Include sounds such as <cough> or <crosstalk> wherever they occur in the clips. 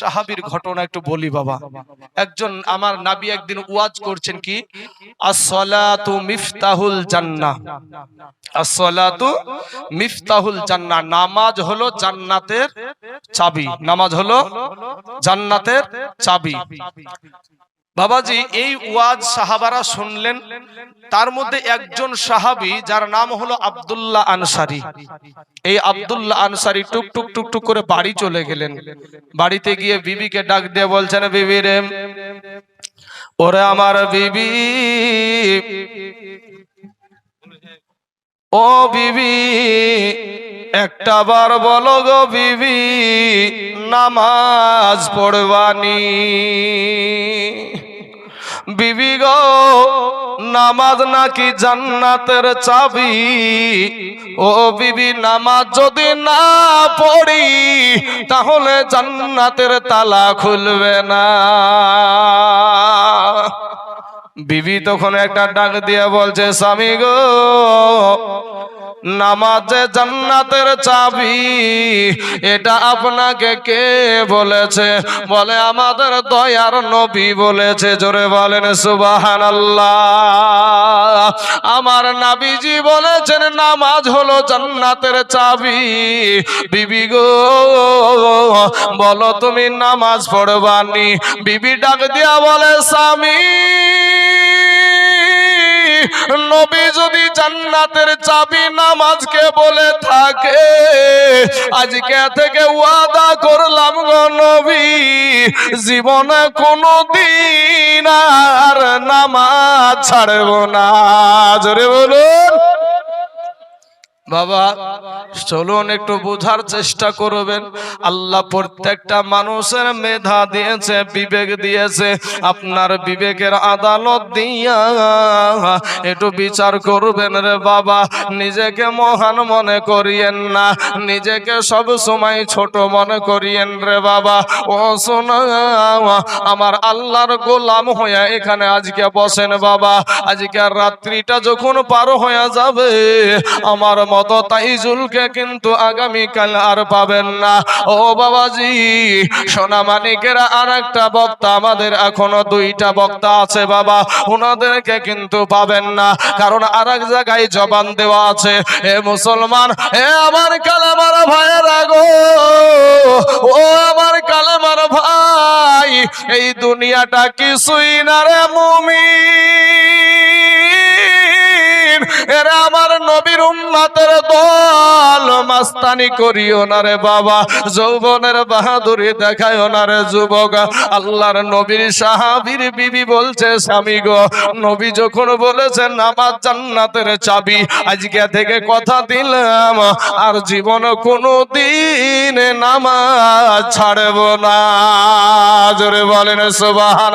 সাহাবীর ঘটনা একটু বলি বাবা। একজন আমার নাবি একদিন ওয়াজ করছেন কি? আসসালাতু মিফতাহুল জান্নাহ। আসসালাতু মিফতাহুল জান্নাহ। নামাজ হলো জান্নাতের চাবি। নামাজ হলো জান্নাতের চাবি। বাবাজি, এই ওয়াজ সাহাবারা শুনলেন। তার মধ্যে একজন সাহাবি, যার নাম হলো আবদুল্লাহ আনসারি। এই আবদুল্লাহ আনসারি টুক টুক টুক টুক করে বাড়ি চলে গেলেন। বাড়িতে গিয়ে বিবিকে ডাক দিয়ে বলছেন, বিবি রে, ওরে আমার বিবি ও বিবি, একটা বার বলো গো বিবি, নামাজ পড়বানি। বিবি গো, নামাজ নাকি জান্নাতের চাবি? ও বিবি, নামাজ যদি না পড়ি, তাহলে জান্নাতের তালা খুলবে না। বিবি তখন একটা ডাক দিয়ে বলছে, স্বামী গো, নামাজে জান্নাতের চাবি, এটা আপনাকে কে বলেছে? বলে, আমাদের দয়ার নবী বলেছে। জোরে বলেন সুবাহান আমার নাবিজি বলেছেন, নামাজ হলো জান্নাতের চাবি। বিবি গো, বলো, তুমি নামাজ পড়বানি? বিবি ডাক দিয়া বলে, স্বামী নবী যদি জান্নাতের চাবি নামাজকে বলে থাকে, আজকে থেকে ওয়াদা করলাম নবী, জীবনে কোনো দিন আর নামাজ ছাড়ব না। জোরে বলুন। বাবা, চলুন একটু বোঝার চেষ্টা করবেন। আল্লাহ প্রত্যেকটা মানুষের মেধা দিয়েছে, বিবেক দিয়েছে। আপনার বিবেকের আদালত দিয়া একটু বিচার করবেন রে বাবা। নিজেকে মহান মনে করিয়েন না, নিজেকে সব সময় ছোট মনে করিয়েন রে বাবা। ও শোনা, আমার আল্লাহর গোলাম হয়ে এখানে আজকে বসেন বাবা। আজকে রাত্রিটা যখন পার হয়ে যাবে, আমার মতো তাইজুলকে কিন্তু আগামীকাল আর পাবেন না। ও বাবাজি, সোনা মানিকেরা আর একটা বক্তা, আমাদের এখনও দুইটা বক্তা আছে বাবা ওনাদেরকে কিন্তু পাবেন না। কারণ আর এক জায়গায় জবান দেওয়া আছে, এ মুসলমান, এ আমার কালামার ভাইয়েরা গো ও আমার কালামার ভাই, এই দুনিয়াটা কিছুই না রে মুমিন। এরা আমার নবীর উম্মাতের দল। মাস্তানি বাবা, যৌবনের বাহাদুরি দেখায় যুবক। আল্লাহর নবীর সাহাবীর বিবি বলছে, স্বামী গো, নবী যখন বলেছেন নামাজ জান্নাতের চাবি, আজকে থেকে কথা দিলাম, আর জীবন কোনো দিন নামাজ ছাড়ব না। জোরে বলেন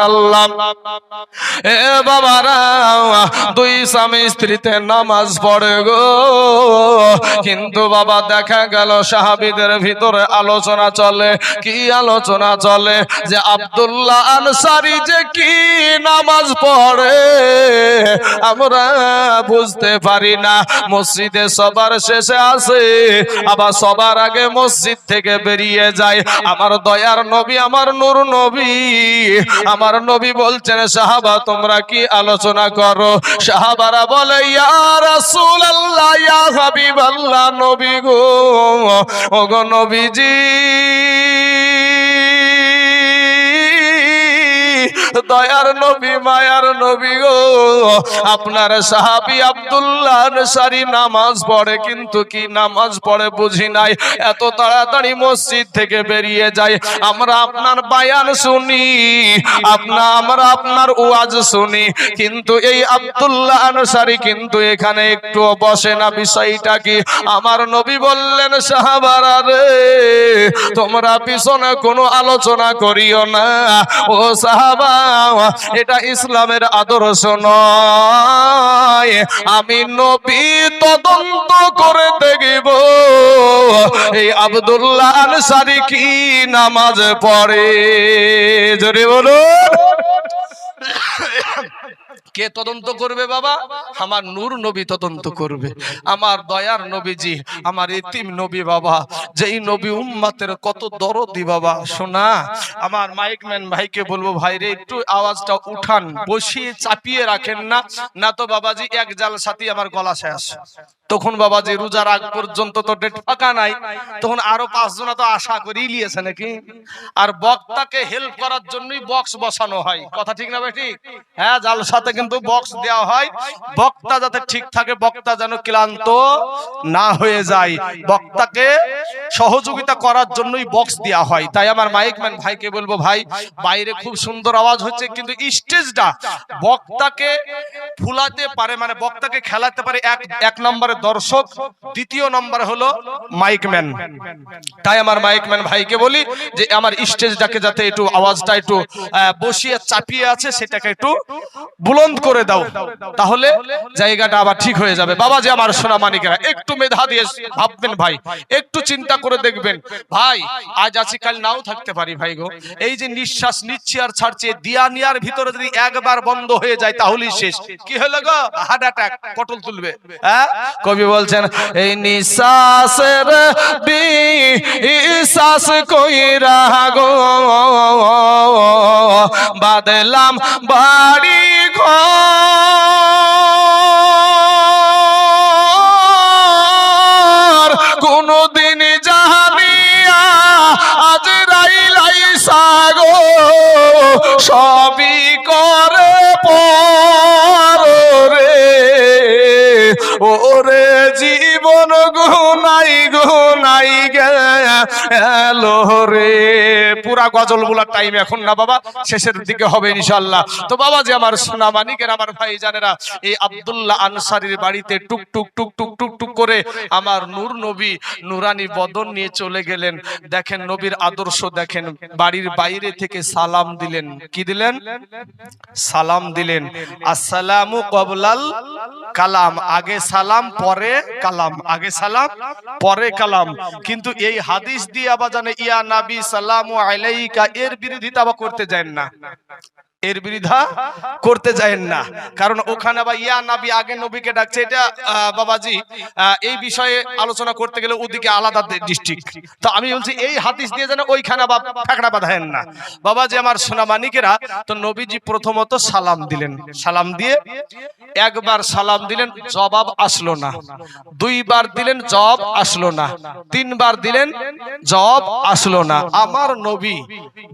আল্লাহ এ বাবারা, দুই স্বামী স্ত্রীতে নামাজ পড়ে গো। কিন্তু বাবা, দেখা গেল সাহাবিদের ভিতরে আলোচনা চলে। কি আলোচনা চলে? যে আব্দুল্লাহ আনসারি যে কি নামাজ পড়ে, আমরা বুঝতে পারি না। মসজিদে সবার শেষে আসে, আবার সবার আগে মসজিদ থেকে বেরিয়ে যায়। আমার দয়ার নবী, আমার নূর নবী, আমার নবী বলছেন, সাহাবা, তোমরা কি আলোচনা করো? সাহাবারা বলে, ইয়া রাসূলুল্লাহ ইয়া হাবিবাল্লাহ নবী গো ওগো নবীজি। দয়ার নবী, মায়ার নবী গো। আপনার সাহাবি আব্দুল্লাহ আনসারী নামাজ পড়ে, কিন্তু কি নামাজ পড়ে বুঝি নাই। এত তাড়াতাড়ি মসজিদ থেকে বেরিয়ে যায়। আমরা আপনার বায়ান শুনি, আপনা আমরা আপনার ওয়াজ শুনি। কিন্তু এই আব্দুল্লাহ আনসারী কিন্তু এখানে একটু বসে না। বিষয়টা কি? আমার নবী বললেন, সাহাবারা রে <laughs> তোমরা পিছনে কোনো আলোচনা করিও না। ও সাহাবা, এটা ইসলামের আদর্শ নয়। আমি নবী তদন্ত করে দেখব। এই আব্দুল্লাহ আনসারি কি নামাজ পড়ে? জোরে বলুন। কে তদন্ত করবে বাবা? আমার নূর নবী তদন্ত করবে। আমার দয়ার নবীজি, আমার ইতিম নবী বাবা। যেই নবী উম্মাতের কত দরদি বাবা, শোনা। আমার মাইকম্যান ভাইকে বলব ভাই রে একটু আওয়াজটা উঠান, বসিয়ে চাপিয়ে রাখেন না। না তো বাবাজি, এক জাল সাথী আমার গলা শেষ তখন বাবাজি রোজার আগ পর্যন্ত তো ডেট ফাঁকা নাই, তখন আরও পাঁচজন তো আশা করেই লিয়েছে নাকি? আর বক্তাকে হেল্প করার জন্যই বক্স বসানো হয়। কথা ঠিক না ভাই হ্যাঁ জালসাতে কিন্তু বক্স দেওয়া হয়। বক্তা যাতে ঠিক থাকে, বক্তা যেন ক্লান্ত না হয়ে যায়। বক্তাকে সহযোগিতা করার জন্যই বক্স দেওয়া হয়। তাই আমার মাইক ম্যান ভাইকে বলব, ভাই, বাইরে খুব সুন্দর আওয়াজ হচ্ছে, কিন্তু স্টেজটা বক্তাকে ফুলাতে পারে মানে বক্তাকে খেলাতে পারে এক এক নম্বরে দর্শক, দ্বিতীয় নম্বরে হলো মাইকম্যান তাই আমার মাইকম্যান ভাইকে বলি যে, আমার স্টেজটাকে যাতে একটু আওয়াজটা একটু বসিয়ে চাপিয়ে আছে, সেটাকে একটু বুলন্দ করে দাও। তাহলে জায়গাটা আবার ঠিক হয়ে যাবে। বাবা যে আমার সোনা মানিকেরা একটু মেধা দিয়ে ভাববেন ভাই, একটু চিন্তা করে দেখবেন। ভাই, আজ আছি, কাল নাও থাকতে পারি ভাই গো। এই যে নিঃশ্বাস নিচ্ছি আর ছাড়ছি দিয়া নিয়ার ভিতরে যদি একবার বন্ধ হয়ে যায়, তাহলেই শেষ। কি হলো গো? হার্ট অ্যাটাক, পটল তুলবে হ্যাঁ? কবি বলছেন, এই নিঃশ্বাসের বিশ্বাস কইরা গো, বাদলাম বাড়ি ঘর। কোনদিন জাহানিয়া আজ রাইলাই সাগো সবই ওরে জীবন গুনাই পুরা গজল বলার টাইম এখন না বাবা, শেষের দিকে হবে ইনশাল্লাহ তো বাবা যে আমার সোনা মানিকের আমার ভাই জানেরা এই আব্দুল্লাহ আনসারির বাড়িতে টুক টুক টুক টুক টুক টুক করে আমার নূর নবী নুরানি বদন নিয়ে চলে গেলেন। দেখেন নবীর আদর্শ, দেখেন বাড়ির বাইরে থেকে সালাম দিলেন। কি দিলেন? সালাম দিলেন। আসসালামু কবলাল কালাম, আগে সালাম, পরে কালাম। আগে সালাম, পরে কালাম। কিন্তু এই হাদিস দিয়ে আবার জানে ইয়া নাবি সালামু আলাইকা এর বিরোধিতা করতে যায় না। এর বিরোধা করতে যায় না। কারণ ওখানে আবার ইয়া নাবি আগে নবীকে ডাকছে, এটা বাবাজি এই বিষয়ে আলোচনা করতে গেলে ওদিকে আলাদা ডিস্ট্রিক্ট তো আমি বলছি, এই হাদিস দিয়ে যেন ওইখানে আবার ফেকড়া বাঁধায়েন না। বাবাজি, আমার সোনা মানিকেরা তো নবীজি প্রথমত সালাম দিলেন। সালাম দিয়ে একবার সালাম দিলেন, জবাব আসলো না। দুইবার দিলেন, জবাব আসলো না। তিনবার দিলেন, জবাব আসলো না। আমার নবী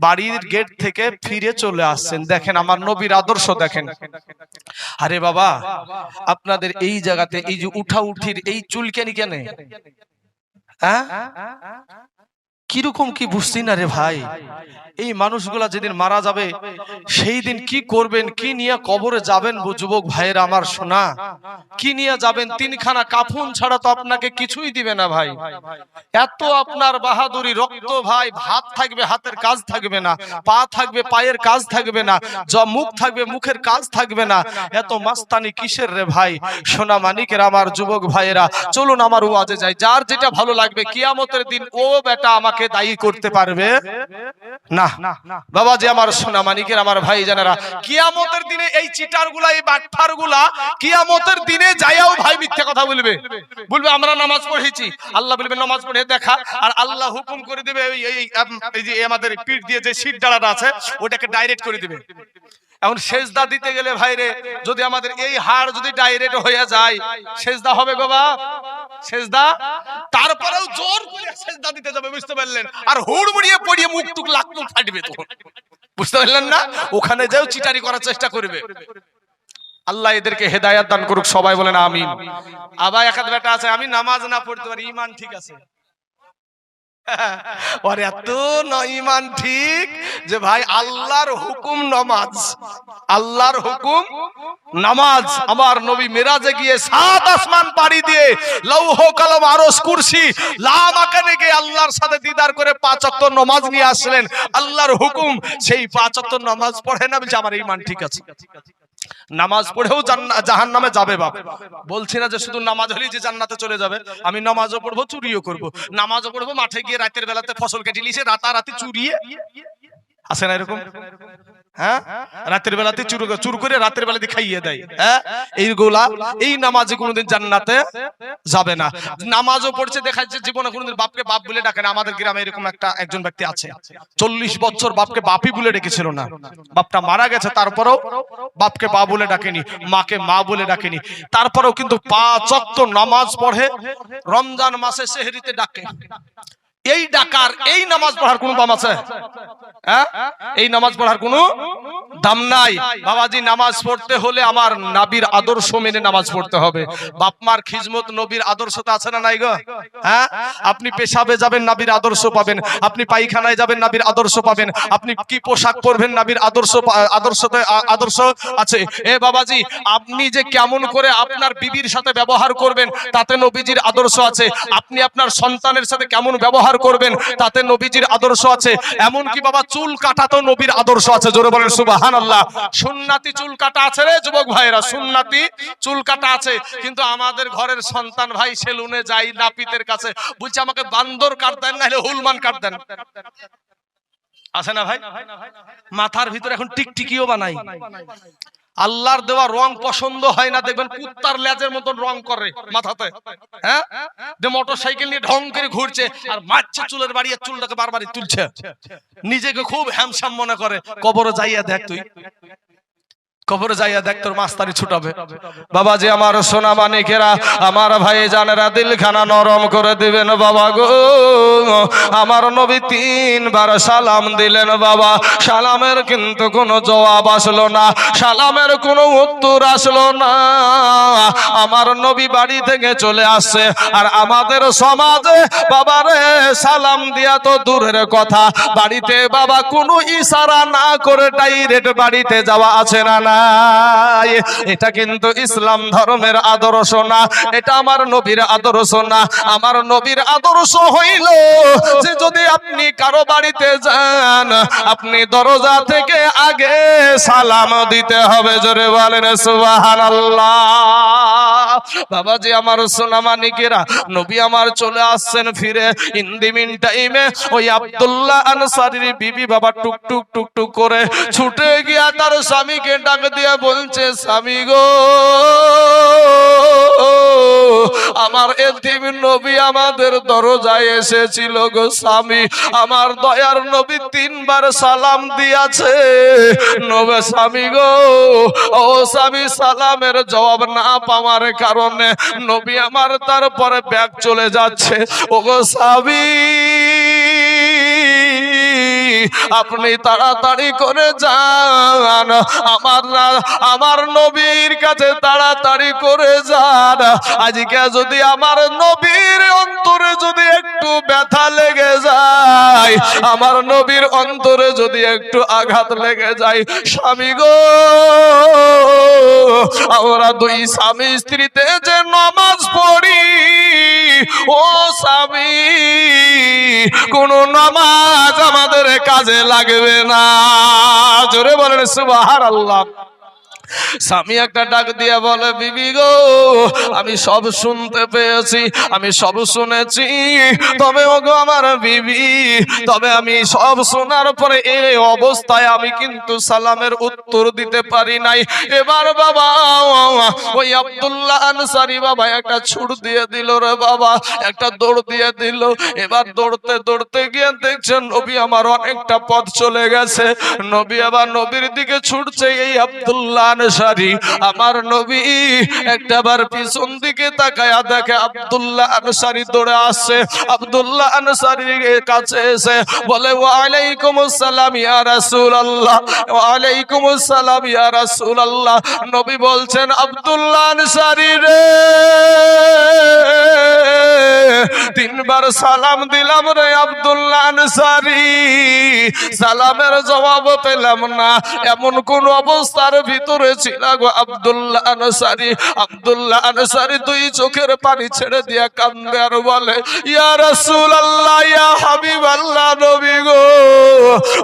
বাড়ির গেট থেকে ফিরে চলে আসছেন। দেখেন, আমার নবীর আদর্শ দেখেন। আরে বাবা, আপনাদের এই জায়গাতে এই যে উঠা উঠির এই চুলকানি কেন? হ্যাঁ? কীরকম কি বুঝছি না রে ভাই? এই মানুষগুলা যেদিন মারা যাবে, সেই দিন কি করবেন, কি নিয়ে কবরে যাবেন যুবক ভাইয়েরা আমার শোনা কি নিয়ে যাবেন? তিনখানা কাফুন ছাড়া তো আপনাকে কিছুই দিবে না ভাই। এত আপনার বাহাদুরি রক্ত ভাই, হাত থাকবে, হাতের কাজ থাকবে না, পা থাকবে, পায়ের কাজ থাকবে না য মুখ থাকবে, মুখের কাজ থাকবে না। এত মাস্তানি কিসের রে ভাই? সোনা মানিকের আমার যুবক ভাইয়েরা, চলুন আমার ওয়াজে যাই। যার যেটা ভালো লাগবে, কিয়ামতের দিন ও বেটা আমাকে দায়ী করতে পারবে? না। বাবা যে আমার সোনা মানিকের, আমার ভাই জানারা কিয়ামতের দিনে এই চিটারগুলা এই বাটফারগুলা কিয়ামতের দিনে যাইয়াও ভাই মিথ্যা কথা বলবে। বলবে, আমরা নামাজ পড়েছি। আল্লাহ বলবে, নামাজ পড়ে দেখা। আর আল্লাহ হুকুম করে দেবে, এই এই যে আমাদের পিঠ দিয়ে যে সিট ডালাটা আছে, ওটাকে ডাইরেক্ট করে দিবে। এখন সেজদা দিতে গেলে ভাইরে, যদি আমাদের এই হাড় যদি ডাইরেক্ট হয়ে যায়, সেজদা হবে বাপ সেজদা তারপরেও জোর করে সেজদা দিতে যাবে, বুঝতে পারলেন? আর হুড় মুড়িয়ে পড়িয়ে মুখ টুক লাখ ফাটবে তখন। বুঝতে পারলেন না? ওখানে যাও চিটারি করার চেষ্টা করবে। আল্লাহ এদেরকে হেদায়াত দান করুক, সবাই বলেন আমি আবার একাদ বেটা আছে, আমি নামাজ না পড়তে পারি ইমান ঠিক আছে। <laughs> ওর এত ইমান ঠিক যে ভাই আল্লাহর হুকুম আল্লাহর হুকুম নামাজ। আমার নবী মেরাজে গিয়ে সাত আসমান পাড়ি দিয়ে লৌহ কলম আরস কুরসি লাম আকানে গিয়ে আল্লাহর সাথে দিদার করে পাঁচ ওয়াক্ত নামাজ নিয়ে আসলেন। আল্লাহর হুকুম, সেই পাঁচ ওয়াক্ত নামাজ পড়ে না আমার ইমান ঠিক আছে। নামাজ পড়েও জাহান নামে যাবে বাপ। বলছি না যে শুধু নামাজ হলেই যে জান্নাতে চলে যাবে। আমি নামাজও পড়ব চুরিও করব। নামাজও পড়ব মাঠে গিয়ে রাতের বেলাতে ফসল কেটে নিয়েছে রাতারাতি চুরিয়ে আছে না এরকম? হ্যাঁ? রাতের বেলাতে চুর চুর করে রাতের বেলাতে খাইয়ে দেয়। হ্যাঁ? এইগুলা এই নামাজে কোনোদিন জান্নাতে যাবে না। নামাজও পড়ছে দেখা যাচ্ছে জীবনে কোনোদিন বাপকে বাপ বলে ডাকে না। আমাদের গ্রামে এরকম একটা একজন ব্যক্তি আছে। চল্লিশ বছর বাপকে বাপই বলে ডেকেছিল না। বাপটা মারা গেছে, তারপরেও বাপকে বা বলে ডাকেনি, মাকে মা বলে ডাকেনি। তারপরেও কিন্তু পাঁচ ওয়াক্ত নামাজ পড়ে, রমজান মাসে সেহরিতে ডাকে। এই ডাকার, এই নামাজ পড়ার কোনো দাম আছে? হ্যাঁ? এই নামাজ পড়ার কোনো দাম নাই। বাবাজি, নামাজ পড়তে হলে আমার নাবির আদর্শ মেনে নামাজ পড়তে হবে। বাপ মার খিজমত নবীর আদর্শ তো আছে না নাই গো? হ্যাঁ? আপনি পেশাবে যাবেন, নাবির আদর্শ পাবেন। আপনি পায়খানায় যাবেন, নাবির আদর্শ পাবেন। আপনি কি পোশাক পরবেন, নাবির আদর্শ আদর্শতে আদর্শ আছে? এ বাবাজি, আপনি যে কেমন করে আপনার বিবির সাথে ব্যবহার করবেন, তাতে নবীজির আদর্শ আছে। আপনি আপনার সন্তানের সাথে কেমন ব্যবহার করবেন, তাতে নবীজির আদর্শ আছে। এমন কি বাবা, চুল কাটা তো নবীর আদর্শ আছে। জোরে বলেন সুবাহান আল্লাহ সুন্নাতি চুল কাটা আছে রে যুবক ভাইরা সুন্নাতি চুল কাটা আছে। কিন্তু আমাদের ঘরের সন্তান ভাই সেলুনে যাই নাপিতের কাছে, বলছে, আমাকে বান্দর কাট দেন, নাহলে হুলমান কাট দেন। আছে না ভাই? মাথার ভিতরে এখন টিকটিকিও বানাই। আল্লাহর দেওয়া রং পছন্দ হয় না, দেখবেন কুত্তার লেজের মতন রং করে মাথাতে। হ্যাঁ? যে মোটর সাইকেল নিয়ে ঢং করে ঘুরছে আর মারছে চুলের বাড়িয়ে চুলটাকে বারবারই তুলছে। নিজেকে খুব হ্যামসাম মনে করে। কবরে যাইয়া দেখ তুই। কবরে যাইয়া দেখ তোর মাস্তানি ছুটাবে। বাবা বাবাজি, আমার সোনা মানিকেরা, আমার ভাই জানেরা দিলখানা নরম করে দিবেন বাবা গো। আমার নবী তিনবার সালাম দিলেন বাবা। সালামের কিন্তু কোনো জবাব আসলো না, সালামের কোনো উত্তর আসলো না। আমার নবী বাড়ি থেকে চলে আসছে, আর আমাদের সমাজে বাবারে সালাম দিয়া তো দূরের কথা। বাড়িতে বাবা কোনো ইশারা না করে ডাইরেক্ট বাড়িতে যাওয়া আছে না না নাই এটা কিন্তু ইসলাম ধর্মের আদর্শ না। এটা আমার নবীর আদর্শ না। আমার নবীর আদর্শ হইল যে যদি আপনি কারও বাড়িতে যান, আপনি দরজা থেকে আগে সালাম দিতে হবে। জোরে বলেন, সুবহানাল্লাহ। বাবাজি, আমার সোনা মানিকেরা, নবী আমার চলে আসছেন ফিরে। ইন দি টাইমে ওই আব্দুল্লাহ আনসারীর বিবি বাবা টুক টুক টুক টুক করে ছুটে গিয়া তার স্বামীকে ডাক দিয়ে বলছে, স্বামী গো, আমার এতিম নবী আমাদের দরজায় এসেছিল গো স্বামী। আমার দয়ার নবী তিনবার সালাম দিয়াছে। নবে স্বামী গো, ও স্বামী, সালামের জবাব না পাওয়ার কারণে নবী আমার তারপরে ব্যাগ চলে যাচ্ছে। ও গো স্বামী আপনি তাড়াতাড়ি করে যান। আমার আমার নবীর কাছে তাড়াতাড়ি করে যান। আজকে যদি আমার নবীর অন্তরে যদি একটু ব্যথা লেগে যায়, আমার নবীর অন্তরে যদি একটু আঘাত লেগে যায়, স্বামী গো, আমরা দুই স্বামী স্ত্রীতে যে নামাজ পড়ি, ও স্বামী, কোন নামাজ আমাদের কাজে লাগবে না। জোরে বলেন সুবাহার আল্লাহ স্বামী একটা ডাক দিয়া বলে, বিবি গো, আমি সব শুনতে পেয়েছি, আমি সব শুনেছি। তবে ওগো আমার বিবি, তবে আমি সব শোনার পরে এই অবস্থায় আমি কিন্তু সালামের উত্তর দিতে পারি নাই। এবার বাবা, ওই আব্দুল্লাহ আনসারি বাবা একটা ছুট দিয়ে দিল রে বাবা, একটা দৌড় দিয়ে দিল। এবার দৌড়তে দৌড়তে গিয়ে দেখছেন নবী আমার অনেকটা পথ চলে গেছে। নবী আবার নবীর দিকে ছুটছে এই আব্দুল্লাহ আনসারি আমার নবী একটাবার পিছন দিকে তাকায়া দেখে আব্দুল্লাহ আনসারি দৌড়ে আসছে আব্দুল্লাহ আনসারির কাছে এসে বলে, ওয়ালাইকুম আসসালাম ইয়া রাসূলুল্লাহ, ওয়ালাইকুম আসসালাম ইয়া রাসূলুল্লাহ। নবী বলছেন, আব্দুল্লাহ আনসারি রে, তিনবার সালাম দিলাম রে আব্দুল্লাহ আনসারি। সালামের জবাব পেলাম না। এমন কোন অবস্থার ভিতরে ছিল গো আব্দুল্লাহ আনসারি। আব্দুল্লাহ আনসারি দুই চোখের পানি ছেড়ে দিয়া কান্দে আর বলে, ইয়া রাসূলুল্লাহ, ইয়া হাবিবাল্লাহ নবী গো।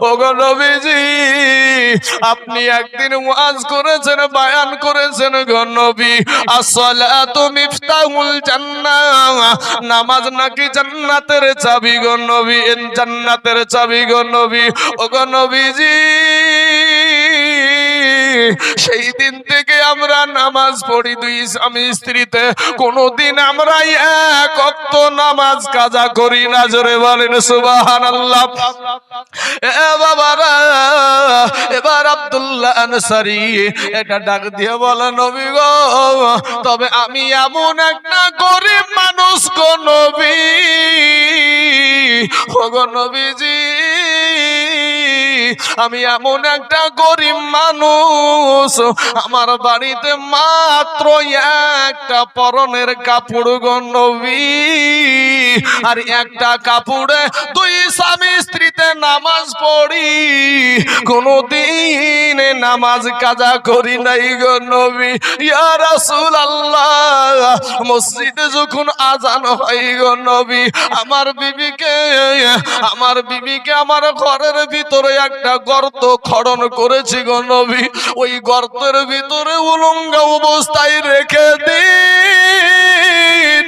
ওগো নবীজি, আপনি একদিন ওয়াজ করেছেন, বায়ান করেছেন গো নবী। আসসালাতু মিফতাহুল জান্নাহ, নামাজ নাকি জান্নাতের চাবি গো নবী? জান্নাতের চাবি গো নবী। ও গো নবীজি সেই দিন থেকে আমরা নামাজ পড়ি, দুই স্বামী স্ত্রীতে। কোনোদিন আমরা এক অক্ত নামাজ কাজা করি না, জোরে বলেন সুবাহান আল্লাহ বাবারা, এবার আব্দুল্লাহ আনসারি এটা ডাক দিয়ে বলে, নবী গো, তবে আমি এমন একটা গরিব মানুষ গো নবী। ও গো নবীজি আমি এমন একটা গরিব মানুষ। আমার বাড়িতে মাত্র একটা পরনের কাপড় গো নবী। আর একটা কাপড়ে দুই স্বামী স্ত্রীতে নামাজ পড়ি। কোনদিন নামাজ কাজা করি নাই গো নবী। ইয়া রাসূল আল্লাহ মসজিদে যখন আজান হয় গো আমার বিবিকে আমার বিবিকে আমার ঘরের ভিতরে একটা গর্ত খড়ন করেছি গো নবী। ওই গর্তের ভিতরে উলঙ্গা অবস্থায় রেখে দিই।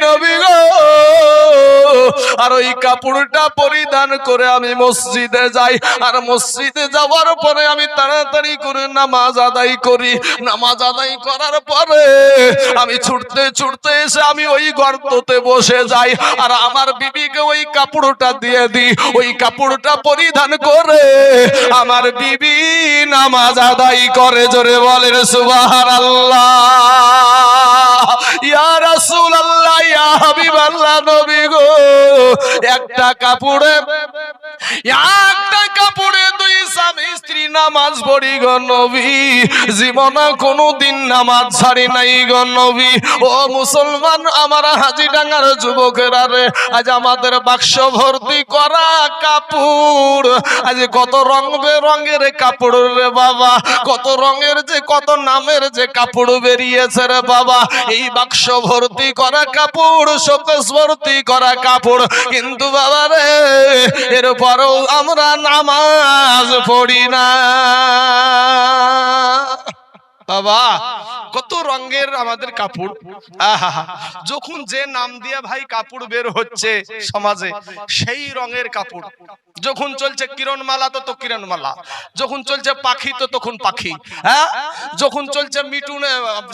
নবী গো। আর ওই কাপড়টা পরিধান করে আমি মসজিদে যাই। আর মসজিদে যাওয়ার পরে আমি তাড়াতাড়ি করে নামাজ আদায় করি। নামাজ আদায় করার পরে আমি ছুটতে ছুটতে এসে আমি ওই গর্ততে বসে যাই। আর আমার বিবিকে ওই কাপড়টা দিয়ে দিই। ওই কাপড়টা পরিধান করে আমার বিবি নামাজ আদায় করে। জোরে বলেন সুবাহান আল্লাহ ইয়া রাসূল ইয়া হাবিব নবী গো। একটা কাপড়ে একটা কাপড়ে স্ত্রী নামাজ পড়ি গো নবী। জীবনে কোনোদিন নামাজ ছাড়ি নাই গো ও মুসলমান, আমার হাজি ডাঙ্গার যুবকেরা রে, আজ আমাদের বাক্স ভর্তি করা কাপড়। আজ কত রং বেরঙের কাপড় রে বাবা। কত রঙের যে, কত নামের যে কাপড় বেরিয়েছে রে বাবা। এই বাক্স ভর্তি করা কাপড়, শোকেস ভর্তি করা কাপড়। কিন্তু বাবা রে, এরপরেও আমরা নামাজ পড়ি না। বাবা, কত রঙের আমাদের কাপড়। যখন যে নাম দিয়ে ভাই কাপড় বের হচ্ছে সমাজে, সেই রঙের কাপড়। যখন চলছে কিরণমালা, তো তো কিরণমালা। যখন চলছে পাখি, তো তখন পাখি। হ্যাঁ? যখন চলছে মিটুন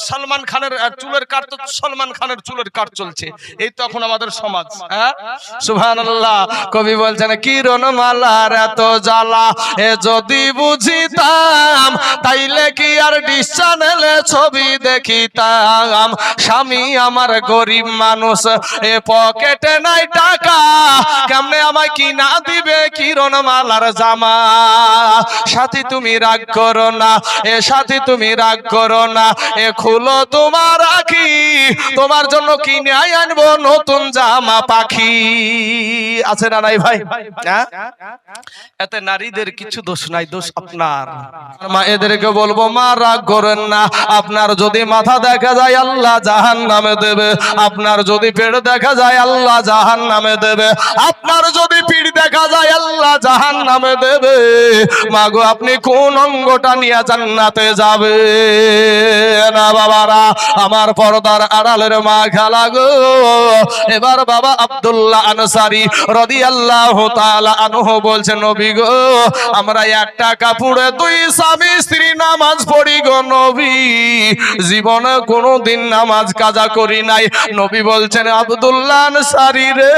সালমান খানের চুলের কাট তো সলমান খানের চুলের কাট চলছে। এই তখন আমাদের সমাজ হ্যাঁ? সুবহানাল্লাহ, কবি বলছেন কিরণ কিরণমালার এত জ্বালা, এ যদি বুঝিতাম, তাইলে কি আর ডিস চ্যানেলে ছবি দেখিতাম। স্বামী আমার গরিব মানুষ, এ পকেটে নাই টাকা। কেমনে আমায় কিনা দিবে কিরণ মালার জামা? সাথী তুমি রাগ করো না, এ সাথী তুমি রাগ করো না, এ খুলো তোমার রাখি তোমার জন্য কিনে আনব নতুন জামা পাখি। আছে না নাই ভাই? হ্যাঁ? এতে নারীদের কিছু দোষ নাই, দোষ আপনার। মা, এদেরকে বলব, মা, রাগ করেন না। আপনার যদি মাথা দেখা যায়, আল্লাহ জাহান নামে দেবে। আপনার যদি পেট দেখা যায়, আল্লাহ জাহান নামে দেবে। আপনার যদি পিঠ দেখা যায়, আল্লাহ জাহান নামে দেবে। মাগো, আপনি কোন অঙ্গটা নিয়ে জান্নাতে যাবে না বাবারা, আমার পর্দার আড়ালের মা খেলা গো। এবার বাবা আব্দুল্লাহ আনসারি রদি আল্লাহ আনহু বলছেন নবী গো, আমরা একটা কাপড়ে দুই স্বামী স্ত্রী নামাজ পড়ি গো নবী, জীবনে কোনোদিন নামাজ কাজা করি নাই। নবী বলছেন আনসারি রে,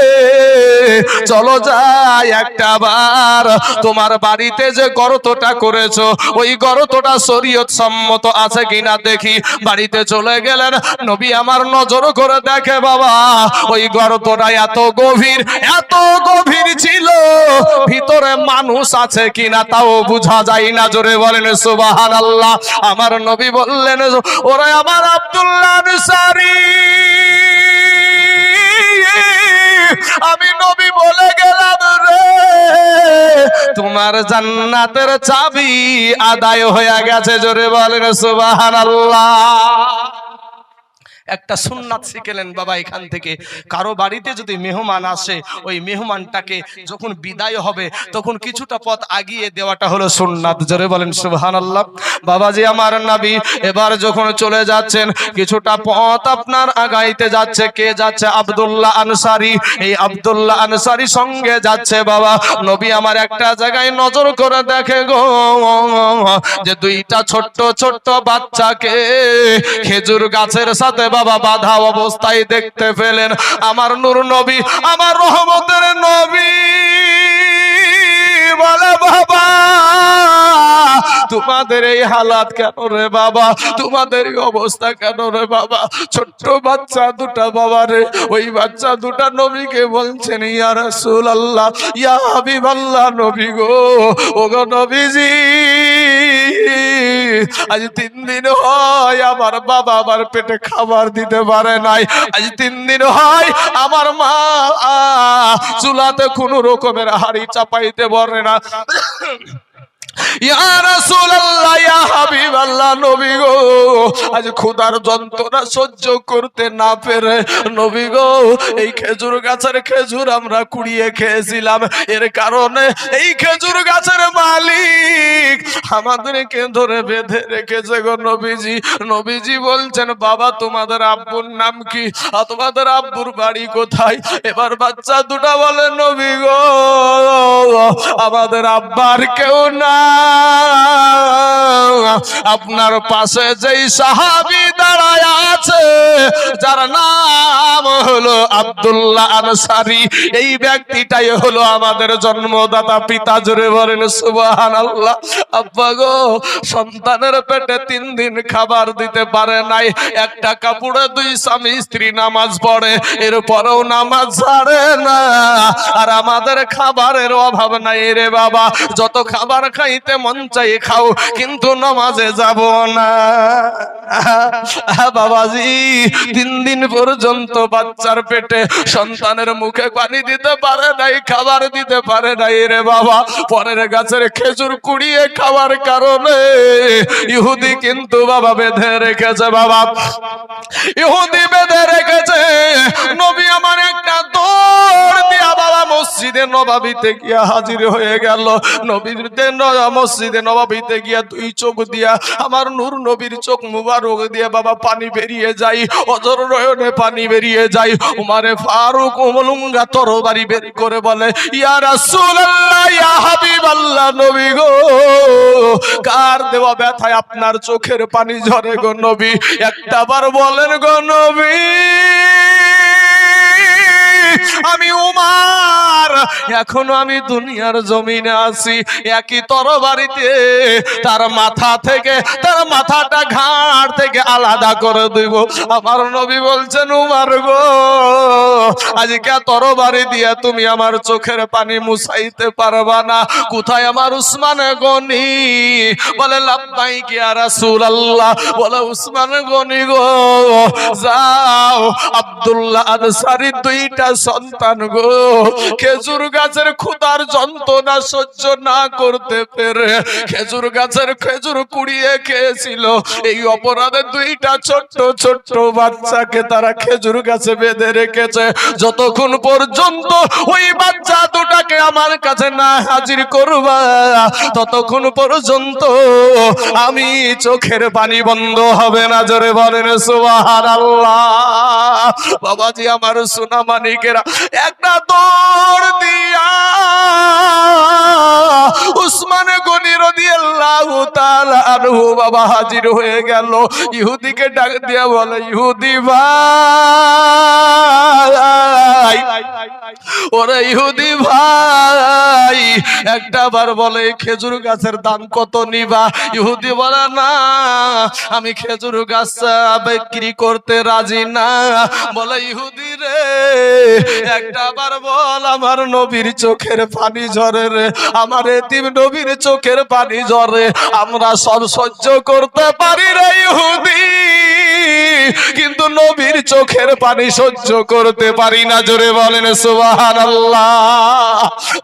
চলো যাই একটা বার। তোমার বাড়িতে যে গর্তটা করেছ, ওই গর্তটা শরীয়ত সম্মত আছে কিনা দেখি। বাড়িতে চলে গেলেন, নবী আমার নজর করে দেখে, বাবা, ওই গর্তটা এত গভীর এত গভীর ছিল। ভিতরে মানুষ আছে কিনা তাও বুঝা যায় না। জোরে বলেন সুবাহান আল্লাহ আমার নবী বললেন ওরা আমার আব্দুল্লাহ আনসারী, আমি নবী বলে গেলাম রে। তোমার জান্নাতের চাবি আদায় হয়ে গেছে, জোরে বলেন সুবাহান আল্লাহ একটা সুন্নাত শিখেলেন বাবা এখান থেকে। কারও বাড়িতে যদি মেহমান আসে, ওই মেহমানটাকে যখন বিদায় হবে, তখন কিছুটা পথ আগিয়ে দেওয়াটা হলো সুন্নাত। জোরে বলেন, সুবহানাল্লাহ। বাবাজি, আমার নাবি এবার যখন চলে যাচ্ছেন, কিছুটা পথ আপনার আগাইতে যাচ্ছে। কে যাচ্ছে? আব্দুল্লাহ আনসারি। এই আব্দুল্লাহ আনসারি সঙ্গে যাচ্ছে বাবা। নবী আমার একটা জায়গায় নজর করে দেখে গো, যে দুইটা ছোট্ট ছোট্ট বাচ্চাকে খেজুর গাছের সাথে বাবা বাধা অবস্থায় দেখতে পেলেন। আমার নূর নবী আমার রহমতের নবী। বলে বাবা, তোমাদের এই হালাত কেন রে বাবা? তোমাদের এই অবস্থা কেন রে বাবা? ছোট্ট বাচ্চা দুটা বাবা রে, ওই বাচ্চা দুটা নবীকে বলছেন, ইয়া রাসূল আল্লাহ ইয়া হাবিব আল্লাহ নবী গো, ও গো নবীজি, আজ তিন দিন হয় আমার বাবা আমার পেটে খাবার দিতে পারে নাই। আজ তিন দিন হয় আমার মা চুলাতে কোনো রকমের হাড়ি চাপাইতে পারে না। আমাদেরকে ধরে বেঁধে রেখেছে গো নবীজি। নবীজি বলছেন, বাবা, তোমাদের আব্বুর নাম কি? তোমাদের আব্বুর বাড়ি কোথায়? এবার বাচ্চা দুটা বলে, নবী গো, আমাদের আব্বার কেউ না আপনার পাশে যেই সাহাবি দাঁড়ায় আছে, যার নাম হলো আব্দুল্লাহ আনসারি। এই ব্যক্তিটাই হলো আমাদের জন্মদাতা পিতা জুড়ে বলেন সুবাহান আল্লাহ আব্বা গো, সন্তানের পেটে তিন দিন খাবার দিতে পারে নাই, একটা কাপড়ে দুই স্বামী, স্ত্রী নামাজ পড়ে, এরপরেও নামাজ ছাড়ে না। আর আমাদের খাবারের অভাব নাই রে বাবা, যত খাবার খাইতে মন চাই খাও, কিন্তু নামাজে যাব না। বাবাজি, তিন দিন পর্যন্ত বাচ্চার পেটে সন্তানের মুখে পানি দিতে পারে নাই, খাবার দিতে পারে নাই রে বাবা। পরের গাছের খেজুর কুড়িয়ে খাওয়ার কারণে ইহুদি কিন্তু বাবা বেঁধে রেখেছে, বাবা। ইহুদি বেঁধে রেখেছে। নবী আমার একটা দৌড় দিয়া বাবা মসজিদে নবাবিতে গিয়া হাজির হয়ে গেল। নবীর মসজিদে নবাবিতে গিয়া দুই চোখ দিয়া, আমার নূর নবীর চোখ মুবারক দিয়ে বাবা পানি বেরিয়ে যাই অজর নয়নে পানি বেরিয়ে যাই উমারে ফারুক উমলুঙ্গা তরবারি বের করে বলে, ইয়া রাসূলুল্লাহ, ইয়া হাবিবাল্লাহ নবী গো, কার দেওয়া ব্যথায় আপনার চোখের পানি ঝরে গো নবী? একটাবার বলেন গো নবী। আমি উমার, এখনও আমি দুনিয়ার জমিনে আছি, একই তরবারিতে। তার মাথা থেকে, তার মাথাটা ঘাড় থেকে আলাদা করে দিব। আমার নবী বলছেন, উমার গো, আজকে তরবারি দিয়ে তুমি আমার চোখের পানি মুছাইতে পারবা না। কোথায় আমার উসমান গনি? বলে লাব্বাই কি আর রাসূলুল্লাহ। বলে, উসমান গনি গো, যাও। আব্দুল্লাহ আনসারী দুইটা সন্তান গো, খেজুর গাছের খুদার যন্ত্রণা সহ্য না করতে পেরে খেজুর গাছের খেজুর কুড়িয়ে খেয়েছিল। এই অপরাধে দুইটা ছোট্ট ছোট্ট বাচ্চাকে তারা খেজুর গাছে বেঁধে রেখেছে। যতক্ষণ পর্যন্ত ওই বাচ্চা দুটাকে আমার কাছে না হাজির করবা, ততক্ষণ পর্যন্ত আমি চোখের পানি বন্ধ হবে না। জোরে বলেন সুবাহান আল্লাহ বাবাজি, আমার সোনা মানিকেরা একটা দৌড় দিয়া। বাবা হাজির হয়ে গেল। ইহুদিকে ডাক দিয়া বলে, ইহুদি ভাই, ওরে ইহুদি ভাই, একটা বার বলে, খেজুর গাছের দাম কত নিবা? ইহুদি বলে, না, আমি খেজুর গাছ বিক্রি করতে রাজি না। বলে, ইহুদি রে, একটা বার বল আমার নবীর চোখের পানি ঝরে রে, আমার এতিম নবীর চোখের পানি জ্বরে আমরা সব সহ্য করতে পারি রে ইহুদি। কিন্তু নবীর চোখের পানি সহ্য করতে পারি না। জোরে বলেন সুবাহান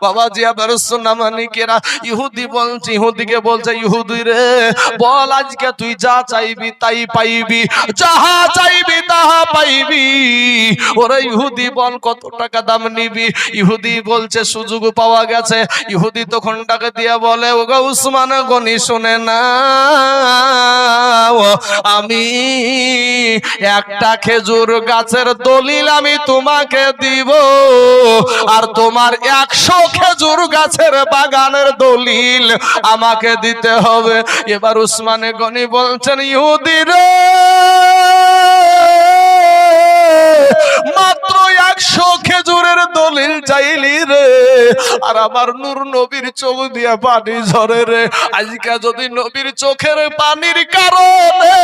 বাবা জি আবার সুনামানিকেরা ইহুদি বলছে, ইহুদিকে বলছে, ইহুদি রে, বল আজকে তুই যা চাইবি তাই পাইবি। যাহা চাইবি তাহা পাইবি। ওরে ইহুদি বল, কত টাকা দাম নিবি? ইহুদি বলছে, সুযোগ পাওয়া গেছে। ইহুদি তখন টাকা দিয়ে বলে, ওগো উসমান, গনি শুনে না আমি একটা খেজুর গাছের দলিল আমি তোমাকে দিব। আর তোমার একশো খেজুর গাছের বাগানের দলিল আমাকে দিতে হবে। এবার উসমানে গনি বলছেন ইহুদির মাত্র একশো খেজুরের দলিল চাইলি রে। আর আমার নূর নবীর চোখ দিয়ে পানি ঝরে রে। আজকে যদি নবীর চোখের পানির কারণে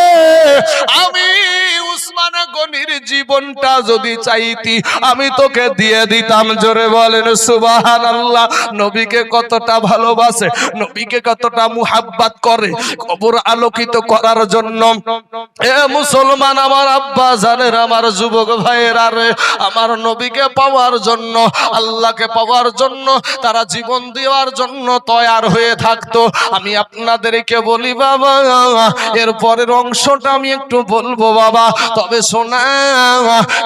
আমি উসমান গনির জীবনটা যদি চাইতি, আমি তোকে দিয়ে দিতাম। জোরে বলেন সুবাহান আল্লাহ নবীকে কতটা ভালোবাসে, নবীকে কতটা মুহাব্বাত করে, কবর আলোকিত করার জন্য। এ মুসলমান আমার আব্বা জানের, আমার যুবক ভাইয়েরা রে, আমার নবীকে পাওয়ার জন্য, আল্লাহকে পাওয়ার জন্য, তারা জীবন দেওয়ার জন্য তৈয়ার হয়ে থাকতো। আমি আপনাদেরকে বলি, বাবা, এর পরের অংশটা আমি একটু বলব, বাবা। তবে শোনা,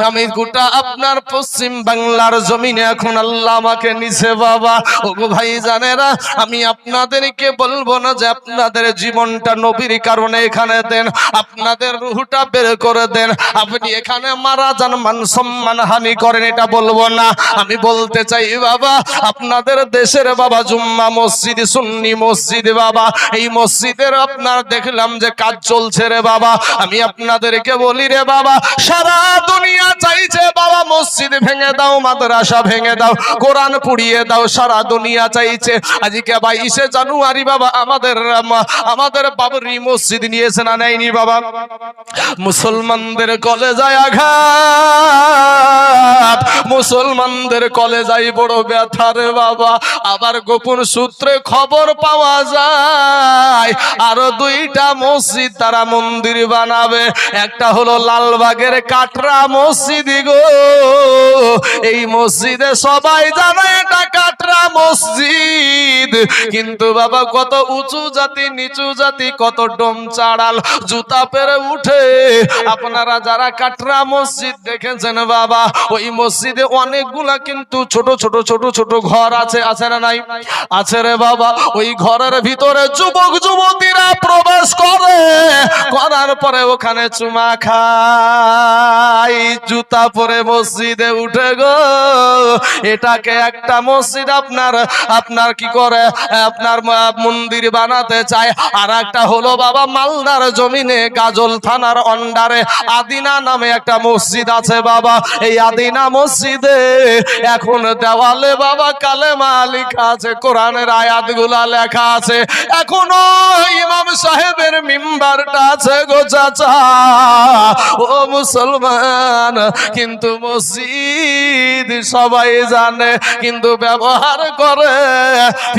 আমি গোটা আপনার পশ্চিম বাংলার জমিনে এখন আল্লাহ আমাকে নিছে, বাবা। ওগো ভাই জানেরা, আমি আপনাদেরকে বলব না যে আপনাদের জীবনটা নবীর কারণে এখানে দেন, আপনাদের রুহটা বের করে দেন। আপনি এখানে মারা যান, মান সম্মান হানি করেন, এটা বলব না। আমি বলতে চাই, বাবা আপনাদের দেশের বাবা জুম্মা মসজিদ, সুন্নি মসজিদ বাবা। এই মসজিদের আপনার দেখলাম যে কাজ চলছে রে বাবা। আমি আপনাদেরকে বলি রে বাবা, সারা দুনিয়া চাইছে বাবা মসজিদ ভেঙে দাও, মাদ্রাসা ভেঙে দাও, কোরআন পুড়িয়ে দাও, সারা দুনিয়া চাইছে। আজকে বাইশে জানুয়ারি বাবা, আমাদের আম- আমাদের বাবরি মসজিদ নিয়েছে না নেয়নি বাবা? মুসলমানদের কলেজায় আঘাত, মুসলমানদের কলেজায় বড় ব্যথা। রে বাবা, আবার গোপন সূত্রে খবর পাওয়া যায়। আরও দুইটা মসজিদ তারা মন্দির বানাবে। একটা হলো লালবাগের কাটরা মসজিদ গো। এই মসজিদে সবাই জানে এটা কাটরা মসজিদ। কিন্তু বাবা, কত উঁচু জাতি, নিচু জাতি, কত ডোম চাড়াল, জুতা পেরে উঠে। আপনারা যারা কাটরা মসজিদ দেখেছেন বাবা, ওই মসজিদে অনেকগুলা কিন্তু ছোট ছোট ছোট ছোট ঘর আছে আছে না নাই? আছে রে বাবা, ওই ঘরের ভিতরে যুবক, যুবতীরা প্রবেশ করে। করার পরে ওখানে চুমা খাই জুতা পরে মসজিদে উঠে গো। এটাকে একটা মসজিদ আপনার আপনার কি করে আপনার মন্দির বানাতে চায়। আর একটা হলো বাবা মালদার জমিনে গাজল থানার অন্ডারে আদিনা নামে একটা মসজিদ আছে বাবা। এই আদিনা মসজিদে এখন দেওয়ালে বাবা কালেমা লেখা আছে, কোরআনের আয়াতগুলা লেখা আছে। এখনও ইমাম সাহেবের মিম্বারটা আছে গো চাচা। ও মুসলমান, কিন্তু মসজিদ সবাই জানে, কিন্তু ব্যবহার করে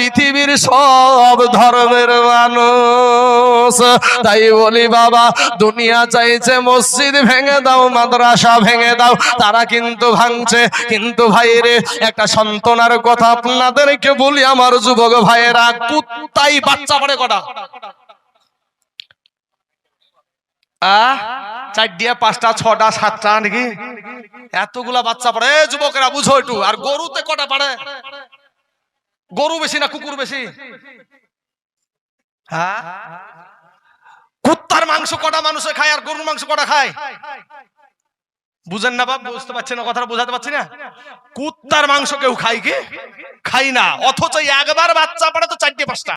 পৃথিবীর সব ধর্মের মানুষ। তাই বলি, বাবা, দুনিয়া চাইছে মসজিদ ভেঙে দাও, মাদ্রাসা ভেঙে দাও। তারা কিন্তু ভাঙছে। কিন্তু ভাইরে, একটা সন্তানের কথা আপনাদেরকে বলি, আমার যুবক ভাইয়েরা, কুত্তাই বাচ্চা পড়ে কটা? এতগুলা বাচ্চা পড়ে। যুবকেরা, বুঝো একটু, আর গরুতে কটা পারে গরু বেশি না কুকুর বেশি? হ্যাঁ? কুত্তার মাংস কটা মানুষে খায় আর গরুর মাংস কটা খায়? বুঝেন না বাপ বুঝতে পারছি না কথাটা বোঝাতে পারছি না? কুত্তার মাংস কেউ খায় কি? খাই না। অথচ একবার বাচ্চা পড়ে তো চারটে পাঁচটা।